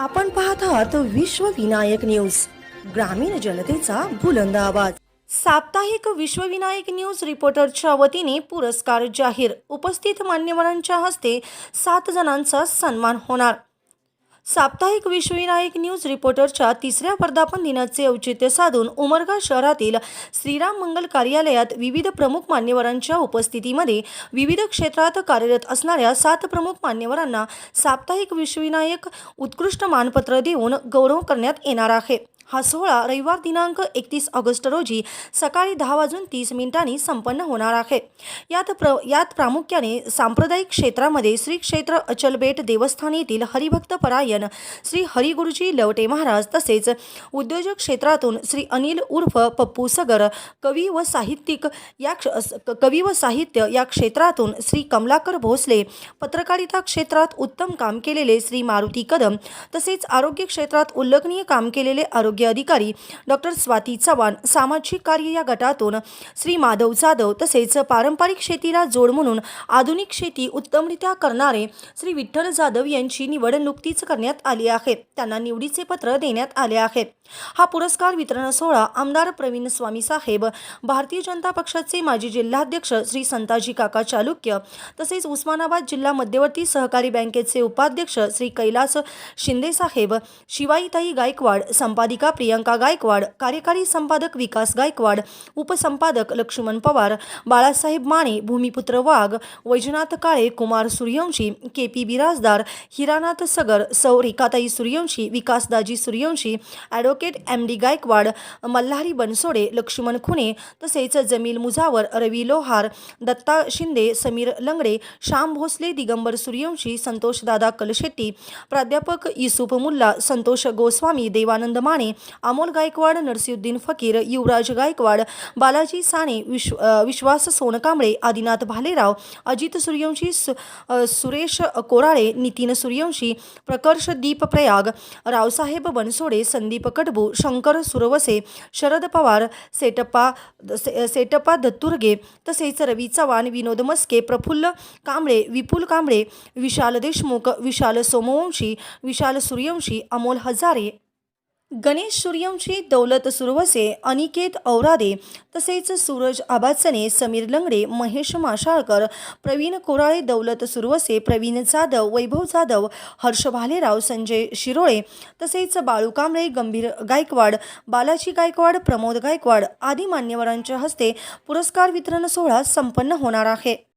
आपण पाहत आहात विश्व विनायक न्यूज ग्रामीण जनतेचा बुलंद आवाज. साप्ताहिक विश्वविनायक न्यूज रिपोर्टरच्या वतीने पुरस्कार जाहीर. उपस्थित मान्यवरांच्या हस्ते सात जणांचा सन्मान होणार. साप्ताहिक विश्वविनायक न्यूज रिपोर्टरच्या तिसऱ्या वर्धापन दिनाचे औचित्य साधून उमरगा शहरातील श्रीराम मंगल कार्यालयात विविध प्रमुख मान्यवरांच्या उपस्थितीमध्ये विविध क्षेत्रात कार्यरत असणाऱ्या सात प्रमुख मान्यवरांना साप्ताहिक विश्वविनायक उत्कृष्ट मानपत्र देऊन गौरव करण्यात येणार आहे. हा सोहळा रविवार दिनांक एकतीस ऑगस्ट रोजी सकाळी दहा वाजून तीस मिनिटांनी संपन्न होणार आहे. यात प्र यात प्रामुख्याने सांप्रदायिक क्षेत्रामध्ये श्री क्षेत्र अचलबेट देवस्थान येथील हरिभक्त परायण श्री हरिगुरुजी लवटे महाराज तसेच उद्योजक क्षेत्रातून श्री अनिल उर्फ पप्पू सगर कवी व साहित्यिक या क्ष- क- कवी व साहित्य या क्षेत्रातून श्री कमलाकर भोसले पत्रकारिता क्षेत्रात उत्तम काम केलेले श्री मारुती कदम तसेच आरोग्य क्षेत्रात उल्लेखनीय काम केलेले आरोग्य अधिकारी डॉक्टर स्वाती चव्हाण सामाजिक कार्य या गटातून श्री माधव जाधव तसेच पारंपरिक शेतीला जोड म्हणून आधुनिक शेती उत्तमरित्या करणारे श्री विठ्ठल जाधव यांची निवड नुकतीच करण्यात आली आहे. त्यांना निवडीचे पत्र देण्यात आले आहे. हा पुरस्कार वितरण सोहळा आमदार प्रवीण स्वामी साहेब भारतीय जनता पक्षाचे माजी जिल्हाध्यक्ष श्री संताजी काका चालुक्य तसेच उस्मानाबाद जिल्हा मध्यवर्ती सहकारी बँकेचे उपाध्यक्ष श्री कैलास शिंदे साहेब शिवाईताई गायकवाड संपादिका प्रियंका गायकवाड कार्यकारी संपादक विकास गायकवाड उपसंपादक Laxman Pawar Balasaheb Mane भूमिपुत्र Wagh Vaijnath Kale Kumar Suryavanshi K P Birajdar Hiranath Sagar Sau Rekhatai Suryavanshi Vikasdaji Suryavanshi advocate M D Gaikwad Malhari Bansode Laxman Khune तसेच जमील मुजावर रवी लोहार दत्ता शिंदे समीर लंगडे श्याम भोसले दिगंबर सूर्यवंशी संतोषदादा कलशेट्टी प्राध्यापक युसुफ मुल्ला संतोष गोस्वामी देवानंद माने अमोल गायकवाड नरसिद्दीन फकीर युवराज गायकवाड बालाजी साने विश्व विश्वास सोनकांबळे आदिनाथ भालेराव अजित सूर्यवंशी सु सुरेश कोराळे नितीन सूर्यवंशी प्रकर्ष दीप प्रयाग रावसाहेब बनसोडे संदीप कडबू शंकर सुरवसे शरद पवार सेटप्पा से- सेटप्पा दत्तुर्गे तसेच रवी चव्हाण विनोद मस्के प्रफुल्ल कांबळे विपुल कांबळे विशाल देशमुख विशाल सोमवंशी विशाल सूर्यवंशी अमोल हजारे. गणेश सूर्यवंशी दौलत सुरवसे अनिकेत औरादे तसेच सूरज आबाचने समीर लंगडे महेश माशाळकर प्रवीण कोराळे दौलत सुरवसे प्रवीण जाधव वैभव जाधव हर्ष भालेराव संजय शिरोळे तसेच बाळू कांबळे गंभीर गायकवाड बालाजी गायकवाड प्रमोद गायकवाड आदी मान्यवरांच्या हस्ते पुरस्कार वितरण सोहळा संपन्न होणार आहे.